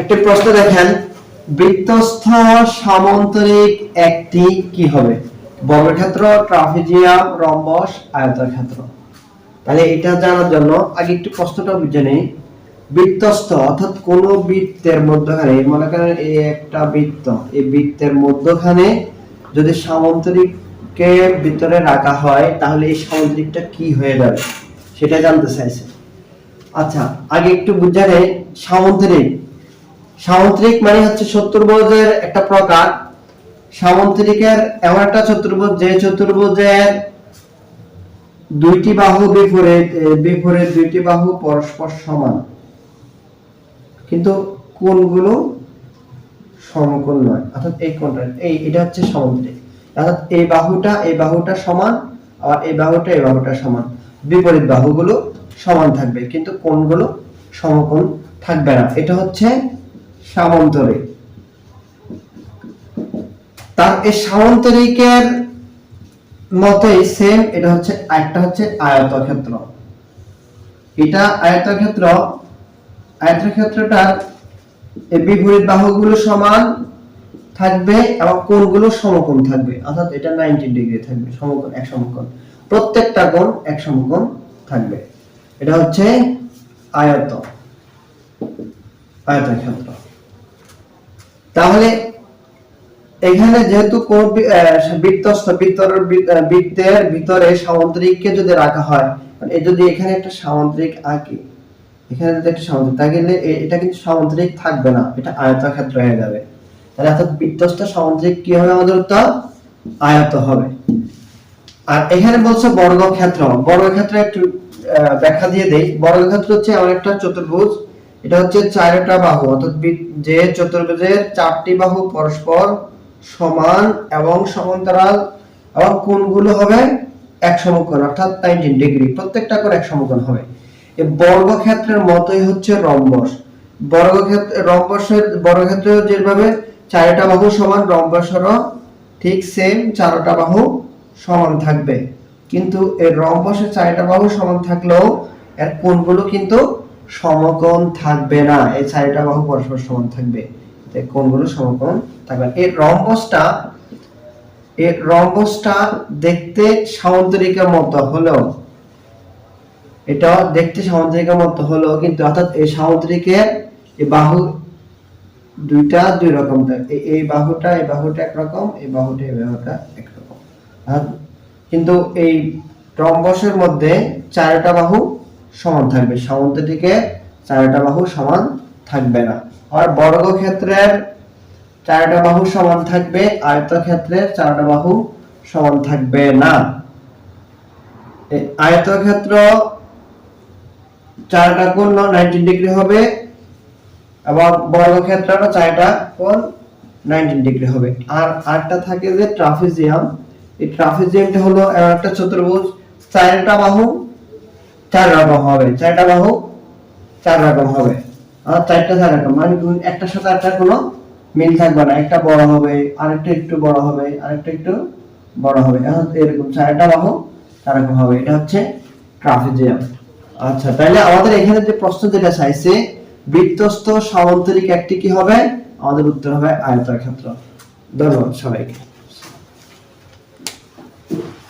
একটি প্রশ্ন দেখেন, বৃত্তস্থ সামান্তরিক একটি কি হবে? বর্গক্ষেত্র, ট্রাফিজিয়াম, রম্বস আয়তক্ষেত্র তাহলে এটা জানার জন্য আগে একটু প্রশ্নটা বুঝে নেই। বৃত্তস্থ অর্থাৎ কোন বৃত্তের মধ্যখানে, মনে করেন এই একটা বৃত্ত, এই বৃত্তের মধ্যখানে যদি সামান্তরিককে ভিতরে রাখা হয়, তাহলে এই সামান্তরিকটা কি হয়ে যাবে? সেটা জানতে চাইছে। আচ্ছা আগে একটু বুঝে মানে হচ্ছে চতুর্ভুজের একটা প্রকার। এমন একটা চতুর্ভুজ, যে চতুর্ভুজের দুইটি বাহু বিপরীত বিপরীত দুইটি বাহু পরস্পর সমান। কিন্তু কোনগুলো সমকোণ নয়, অর্থাৎ এই কোণটা এই, এটা হচ্ছে সামুদ্রিক। অর্থাৎ এই বাহুটা এই বাহুটা সমান আর এই বাহুটা এই বাহুটা সমান। বিপরীত বাহুগুলো সমান থাকবে, কিন্তু কোণগুলো সমকোণ থাকবে না। এটা হচ্ছে সামান্তরিক তার এই সামান্তরিকের মতোই সেম এটা হচ্ছে একটা হচ্ছে আয়তক্ষেত্র। এটা আয়তক্ষেত্র আয়তক্ষেত্রটার বিপরীত বাহুগুলো সমান থাকবে এবং কোণগুলো সমকোণ থাকবে। অর্থাৎ এটা 90 ডিগ্রি থাকবে, সমকোণ, এক সমকোণ। প্রত্যেকটা কোণ এক সমকোণ থাকবে। এটা হচ্ছে আয়ত আয়তক্ষেত্র তাহলে এখানে যেহেতু বৃত্তর- ভিতরে সামুদ্রিককে যদি রাখা হয় যদি এখানে একটা সামুদ্রিক আঁকি, এখানে যদি একটা সামুদ্রিক এটা কিন্তু সামুদ্রিক থাকবে না, এটা আয়তক্ষেত্র হয়ে যাবে। তাহলে অর্থাৎ সামুদ্রিক কি হবে আমাদের উত্তর? আয়ত হবে। আর এখানে বলছে বর্গক্ষেত্র বর্গক্ষেত্র একটু ব্যাখ্যা দিয়ে দেই। বর্গক্ষেত্র হচ্ছে এমন একটা চতুর্ভুজ। এটা হচ্ছে চারটা বাহু, অর্থাৎ যে চতুর্ভুজের চারটি বাহু পরস্পর সমান এবং সমান্তরাল এবং কোণগুলো হবে এক সমকোণ, অর্থাৎ 90 ডিগ্রি প্রত্যেকটা করে এক সমকোণ হবে। এই বর্গক্ষেত্রের মতোই হচ্ছে রম্বস। বর্গক্ষেত্র, রম্বসের বর্গক্ষেত্রে যেভাবে চারটা বাহু সমান, রম্বসেরও ঠিক সেম চারটা বাহু সমান থাকবে। কিন্তু এর রম্বসের চারটা বাহু সমান থাকলেও এর কোণগুলো কিন্তু সমকোণ থাকবে না। এই চারটা বাহু পরস্পর সমান থাকবে। এই কোণগুলো সমকোণ থাকবে। না। এর রম্বসটা এর রম্বসটা দেখতে সামুদ্রিকের মতো হলেও, এটা দেখতে সামুদ্রিকের মতো হলেও কিন্তু অর্থাৎ এই সামুদ্রিকের এই বাহু দুইটা দুই রকম থাকে। এই- বাহুটা, এই বাহুটা একরকম, এই বাহুটা এই বাহুটা একরকম। আর কিন্তু এই রম্বসের মধ্যে চারটা বাহু সমান থাকবে। সামুদ্রিকে চারটা বাহু সমান থাকবে না। আর বর্গক্ষেত্রের চারটা বাহু সমান থাকবে, আয়তক্ষেত্রের চারটা বাহু সমান থাকবে না। আয়তক্ষেত্র চারটা কোণ নাইনটি ডিগ্রি হবে এবং বর্গক্ষেত্রেরও চারটা কোণ নাইনটিন ডিগ্রি হবে। আর আরটা থাকে যে ট্রাফিজিয়াম এই ট্রাফিজিয়ামটা হলো একটা চতুর্ভুজ, চারটা বাহু চার রকম হবে। চারটা বাহু চার রকম হবে। চারটা চার রকম মানে সাথে একটা কোনো মিল থাকবে না। একটা বড় হবে, আরেকটা একটু বড় হবে, আরেকটা একটু বড় হবে। এরকম চারটা বাহু চার রকম হবে। এটা হচ্ছে ট্রাফিজিয়াম আচ্ছা তাহলে আমাদের এখানে যে প্রশ্ন যেটা চাইছে বৃত্তস্থ সামান্তরিক একটি কি হবে? আমাদের উত্তর হবে আয়তক্ষেত্র ধন্যবাদ সবাইকে।